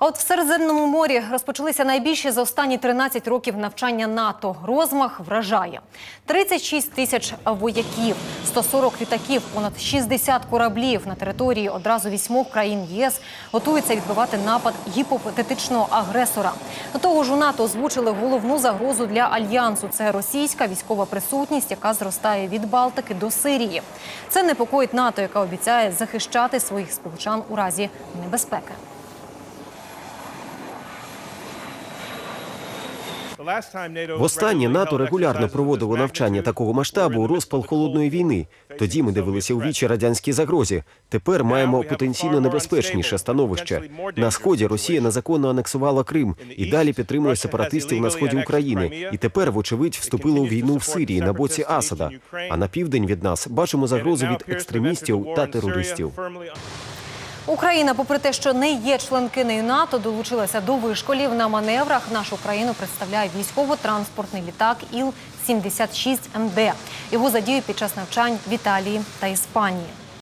А от в Середземному морі розпочалися найбільші за останні 13 років навчання НАТО. Розмах вражає 36 тисяч вояків, 140 літаків, понад 60 кораблів на території одразу вісьмох країн ЄС готуються відбивати напад гіпотетичного агресора. До того ж, у НАТО озвучили головну загрозу для альянсу. Це російська військова присутність, яка зростає від Балтики до Сирії. Це непокоїть НАТО, яка обіцяє захищати своїх сполучан у разі небезпеки. Востаннє НАТО регулярно проводило навчання такого масштабу у розпал холодної війни. Тоді ми дивилися у вічі радянській загрозі. Тепер маємо потенційно небезпечніше становище. На сході Росія незаконно анексувала Крим і далі підтримує сепаратистів на сході України. І тепер, вочевидь, вступила у війну в Сирії на боці Асада. А на південь від нас бачимо загрозу від екстремістів та терористів. Україна, попри те, що не є членкинею НАТО, долучилася до вишколів на маневрах. Нашу країну представляє військово-транспортний літак Іл-76 МД. Його задіють під час навчань в Італії та Іспанії.